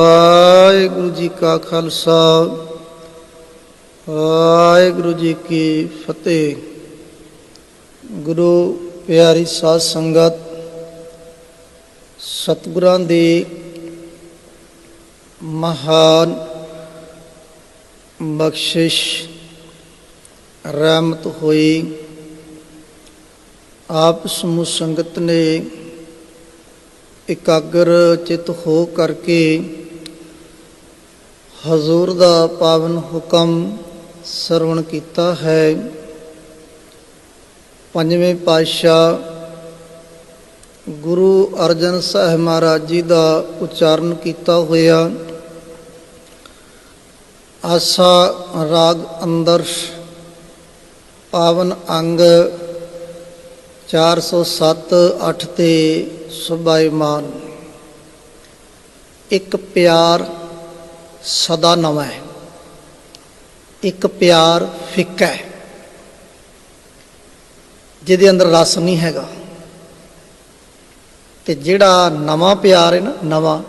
ਵਾਹਿਗੁਰੂ ਜੀ ਕਾ ਖਾਲਸਾ, ਵਾਹਿਗੁਰੂ ਜੀ ਕੀ ਫਤਿਹ। ਗੁਰੂ ਪਿਆਰੀ ਸਾਧ ਸੰਗਤ, ਸਤਿਗੁਰਾਂ ਦੀ ਮਹਾਨ ਬਖਸ਼ਿਸ਼, ਰਹਿਮਤ ਹੋਈ। ਆਪ ਸਮੂਹ ਸੰਗਤ ਨੇ ਇਕਾਗਰ ਚਿਤ ਹੋ ਕਰਕੇ ਹਜ਼ੂਰ ਦਾ ਪਾਵਨ ਹੁਕਮ ਸਰਵਣ ਕੀਤਾ ਹੈ। ਪੰਜਵੇਂ ਪਾਤਸ਼ਾਹ ਗੁਰੂ ਅਰਜਨ ਸਾਹਿਬ ਮਹਾਰਾਜ ਜੀ ਦਾ ਉਚਾਰਨ ਕੀਤਾ ਹੋਇਆ। ਆਸਾ ਰਾਗ ਅੰਦਰ ਪਾਵਨ ਅੰਗ 407 8 ਤੇ ਸੁਭਾਈਮਾਨ ਇੱਕ ਪਿਆਰ ਸਦਾ ਨਵਾਂ ਹੈ। ਇੱਕ ਪਿਆਰ ਫਿੱਕਾ ਹੈ। ਜਿਹਦੇ ਅੰਦਰ ਰਸ ਨਹੀਂ ਹੈਗਾ। ਤੇ ਜਿਹੜਾ ਨਵਾਂ ਪਿਆਰ ਹੈ ਨਾ, ਨਵਾਂ,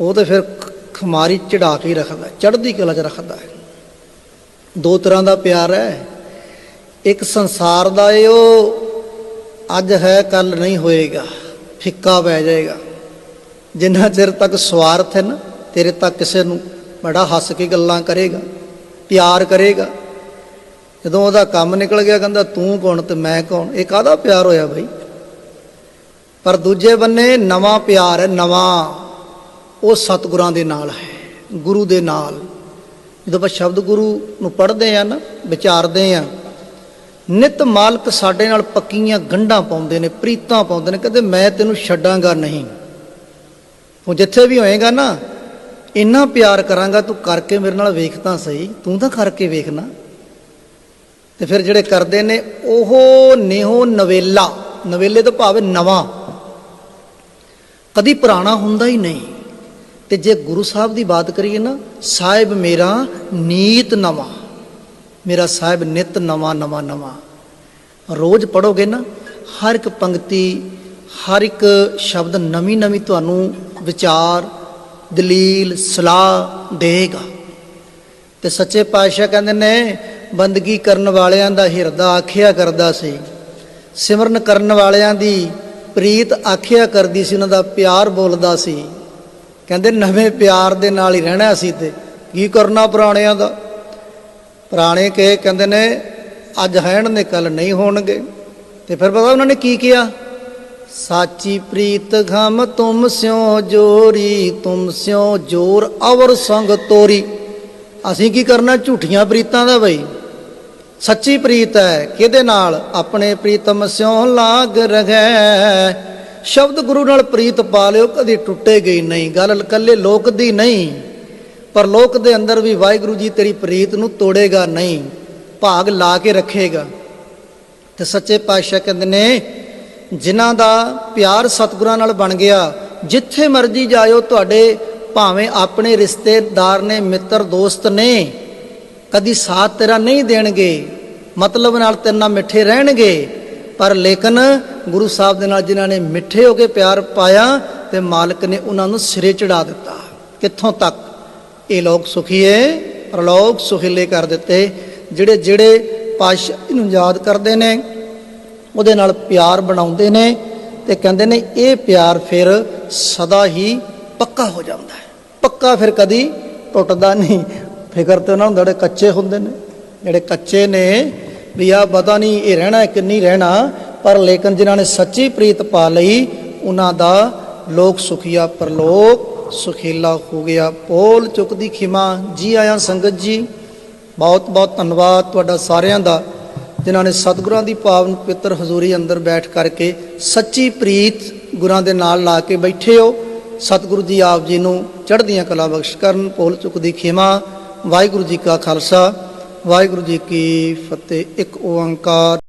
ਉਹ ਤੇ ਫਿਰ ਖ- ਖਮਾਰੀ ਚੜਾ ਕੇ ਹੀ ਰੱਖਦਾ ਚੜ੍ਹਦੀ ਕਲਾ ਚ ਰੱਖਦਾ ਹੈ। ਦੋ ਤਰ੍ਹਾਂ ਦਾ ਪਿਆਰ ਹੈ। ਇੱਕ ਸੰਸਾਰ ਦਾ ਏ, ਉਹ ਅੱਜ ਹੈ ਕੱਲ ਨਹੀਂ ਹੋਏਗਾ। ਫਿੱਕਾ ਪੈ ਜਾਏਗਾ। ਜਿੰਨਾ ਚਿਰ ਤੱਕ ਸਵਾਰਥ ਹੈ ਨਾ ਤੇਰੇ ਤੱਕ ਕਿਸੇ ਨੂੰ ਬੜਾ ਹੱਸ ਕੇ ਗੱਲਾਂ ਕਰੇਗਾ, ਪਿਆਰ ਕਰੇਗਾ। ਜਦੋਂ ਉਹਦਾ ਕੰਮ ਨਿਕਲ ਗਿਆ, ਕਹਿੰਦਾ, ਤੂੰ ਕੌਣ ਤੇ ਮੈਂ ਕੌਣ? ਇਹ ਕਾਹਦਾ ਪਿਆਰ ਹੋਇਆ ਭਾਈ ਪਰ ਦੂਜੇ ਬੰਨੇ ਨਵਾਂ ਪਿਆਰ ਹੈ, ਨਵਾਂ। ਉਹ ਸਤਿਗੁਰਾਂ ਦੇ ਨਾਲ ਹੈ, ਗੁਰੂ ਦੇ ਨਾਲ। ਜਦੋਂ ਆਪਾਂ ਸ਼ਬਦ ਗੁਰੂ ਨੂੰ ਪੜ੍ਹਦੇ ਆ ਨਾ, ਵਿਚਾਰਦੇ ਆ ਨਿਤ ਮਾਲਕ ਸਾਡੇ ਨਾਲ ਪੱਕੀਆਂ ਗੰਢਾਂ ਪਾਉਂਦੇ ਨੇ, ਪ੍ਰੀਤਾਂ ਪਾਉਂਦੇ ਨੇ, ਕਹਿੰਦੇ, ਮੈਂ ਤੈਨੂੰ ਛੱਡਾਂਗਾ ਨਹੀਂ। ਤੂੰ ਜਿੱਥੇ ਵੀ ਹੋਏਗਾ ਨਾ ਇੰਨਾ ਪਿਆਰ ਕਰਾਂਗਾ ਤੂੰ ਕਰਕੇ ਮੇਰੇ ਨਾਲ ਵੇਖ ਤਾਂ ਸਹੀ, ਤੂੰ ਤਾਂ ਕਰਕੇ ਵੇਖਣਾ ਤੇ ਫਿਰ ਜਿਹੜੇ ਕਰਦੇ ਨੇ, ਉਹ ਨੇਹੋ ਨਵੇਲਾ, ਨਵੇਲੇ ਤੋਂ ਭਾਵ ਨਵਾਂ। ਕਦੀ ਪੁਰਾਣਾ ਹੁੰਦਾ ਹੀ ਨਹੀਂ। ਤੇ ਜੇ ਗੁਰੂ ਸਾਹਿਬ ਦੀ ਬਾਤ ਕਰੀਏ ਨਾ, ਸਾਹਿਬ ਮੇਰਾ ਨੀਤ ਨਵਾਂ, ਮੇਰਾ ਸਾਹਿਬ ਨਿਤ ਨਵਾਂ ਨਵਾਂ ਨਵਾਂ। ਰੋਜ਼ ਪੜੋਗੇ ਨਾ, ਹਰ ਇੱਕ ਪੰਕਤੀ, ਹਰ ਇੱਕ ਸ਼ਬਦ ਨਵੀਂ ਨਵੀਂ ਤੁਹਾਨੂੰ ਵਿਚਾਰ ਦਲੀਲ, ਸਲਾਹ ਦੇਗਾ। ਤੇ ਸੱਚੇ ਪਾਤਸ਼ਾਹ ਕਹਿੰਦੇ ਨੇ, ਬੰਦਗੀ ਕਰਨ ਵਾਲਿਆਂ ਦਾ ਹਿਰਦਾ ਆਖਿਆ ਕਰਦਾ ਸੀ। ਸਿਮਰਨ ਕਰਨ ਵਾਲਿਆਂ ਦੀ ਪ੍ਰੀਤ ਆਖਿਆ ਕਰਦੀ ਸੀ, ਉਹਨਾਂ ਦਾ ਪਿਆਰ ਬੋਲਦਾ ਸੀ। ਕਹਿੰਦੇ, ਨਵੇਂ ਪਿਆਰ ਦੇ ਨਾਲ ਹੀ ਰਹਿਣਾ ਸੀ ਤੇ ਕੀ ਕਰਨਾ ਪੁਰਾਣਿਆਂ ਦਾ? ਪੁਰਾਣੇ ਕਹੇ ਕਹਿੰਦੇ ਨੇ, ਅੱਜ ਹੈਣ ਨੇ ਕੱਲ ਨਹੀਂ ਹੋਣਗੇ। ਤੇ ਫਿਰ ਪਤਾ ਉਹਨਾਂ ਨੇ ਕੀ ਕਿਹਾ? ਸਾਚੀ ਪ੍ਰੀਤ ਘਮ ਤੁਮ ਸਿਓ ਜੋਰੀ, ਤੁਮ ਸਿਓ ਜੋਰ ਅਵਰ ਸੰਗ ਤੋਰੀ। ਅਸੀਂ ਕੀ ਕਰਨਾ ਝੂਠੀਆਂ ਪ੍ਰੀਤਾਂ ਦਾ ਬਈ? ਸੱਚੀ ਪ੍ਰੀਤ ਹੈ, ਕਿਹਦੇ ਨਾਲ? ਆਪਣੇ ਪ੍ਰੀਤਮ ਸਿਓ ਲਾਗ ਰਗੈ। ਸ਼ਬਦ ਗੁਰੂ ਨਾਲ ਪ੍ਰੀਤ ਪਾ ਲਿਓ, ਕਦੀ ਟੁੱਟੇਗੀ ਨਹੀਂ। ਗੱਲ ਇਕੱਲੇ ਲੋਕ ਦੀ ਨਹੀਂ, ਪਰ ਲੋਕ ਦੇ ਅੰਦਰ ਵੀ ਵਾਹਿਗੁਰੂ ਜੀ ਤੇਰੀ ਪ੍ਰੀਤ ਨੂੰ ਤੋੜੇਗਾ ਨਹੀਂ, ਭਾਗ ਲਾ ਕੇ ਰੱਖੇਗਾ। ਤੇ ਸੱਚੇ ਪਾਤਸ਼ਾਹ ਕਹਿੰਦੇ ਨੇ ਜਿਨ੍ਹਾਂ ਦਾ ਪਿਆਰ ਸਤਿਗੁਰਾਂ ਨਾਲ ਬਣ ਗਿਆ, ਜਿੱਥੇ ਮਰਜ਼ੀ ਜਾਇਓ, ਤੁਹਾਡੇ ਭਾਵੇਂ ਆਪਣੇ ਰਿਸ਼ਤੇਦਾਰ ਨੇ, ਮਿੱਤਰ, ਦੋਸਤ ਨੇ, ਕਦੀ ਸਾਥ ਤੇਰਾ ਨਹੀਂ ਦੇਣਗੇ, ਮਤਲਬ ਨਾਲ ਤੇਰੇ ਨਾਲ ਮਿੱਠੇ ਰਹਿਣਗੇ, ਪਰ ਲੇਕਿਨ ਗੁਰੂ ਸਾਹਿਬ ਦੇ ਨਾਲ ਜਿਨ੍ਹਾਂ ਨੇ ਮਿੱਠੇ ਹੋ ਕੇ ਪਿਆਰ ਪਾਇਆ ਤੇ ਮਾਲਕ ਨੇ ਉਹਨਾਂ ਨੂੰ ਸਿਰੇ ਚੜਾ ਦਿੱਤਾ। ਕਿੱਥੋਂ ਤੱਕ? ਇਹ ਲੋਕ ਸੁਖੀਏ ਪ੍ਰਲੋਕ ਸੁਖੀਲੇ ਕਰ ਦਿੱਤੇ ਜਿਹੜੇ ਜਿਹੜੇ ਪਾਤਸ਼ਾਹ ਨੂੰ ਯਾਦ ਕਰਦੇ ਨੇ ਉਹਦੇ ਨਾਲ ਪਿਆਰ ਬਣਾਉਂਦੇ ਨੇ ਤੇ ਕਹਿੰਦੇ ਨੇ ਇਹ ਪਿਆਰ ਫਿਰ ਸਦਾ ਹੀ ਪੱਕਾ ਹੋ ਜਾਂਦਾ ਹੈ। ਪੱਕਾ ਫਿਰ ਕਦੀ ਟੁੱਟਦਾ ਨਹੀਂ। ਫਿਕਰ ਤੇ ਉਹਨਾਂ ਨੂੰ ਜਿਹੜੇ ਕੱਚੇ ਹੁੰਦੇ ਨੇ, ਜਿਹੜੇ ਕੱਚੇ ਨੇ ਵੀ ਆ ਪਤਾ ਨਹੀਂ ਇਹ ਰਹਿਣਾ ਕਿ ਨਹੀਂ ਰਹਿਣਾ, ਪਰ ਲੇਕਿਨ ਜਿਨ੍ਹਾਂ ਨੇ ਸੱਚੀ ਪ੍ਰੀਤ ਪਾ ਲਈ, ਉਹਨਾਂ ਦਾ ਲੋਕ ਸੁਖੀਆ ਪਰਲੋਕ ਸੁਖੀਲਾ ਹੋ ਗਿਆ। ਪੋਲ ਚੁੱਕਦੀ ਖਿਮਾ, ਜੀ ਆਇਆਂ ਸੰਗਤ ਜੀ। ਬਹੁਤ ਬਹੁਤ ਧੰਨਵਾਦ ਤੁਹਾਡਾ ਸਾਰਿਆਂ ਦਾ। ਜਿਨ੍ਹਾਂ ਨੇ ਸਤਿਗੁਰਾਂ ਦੀ ਪਾਵਨ ਪਵਿੱਤਰ ਹਜ਼ੂਰੀ ਅੰਦਰ ਬੈਠ ਕਰਕੇ ਸੱਚੀ ਪ੍ਰੀਤ ਗੁਰਾਂ ਦੇ ਨਾਲ ਲਾ ਕੇ ਬੈਠੇ ਹੋ, ਸਤਿਗੁਰੂ ਜੀ ਆਪ ਜੀ ਨੂੰ ਚੜ੍ਹਦੀਆਂ ਕਲਾ ਬਖਸ਼ ਕਰਨ ਪੋਲ ਚੁੱਕਦੀ ਖਿਮਾ। ਵਾਹਿਗੁਰੂ ਜੀ ਕਾ ਖਾਲਸਾ, ਵਾਹਿਗੁਰੂ ਜੀ ਕੀ ਫਤਿਹ। ਇੱਕ ਓੰਕਾਰ।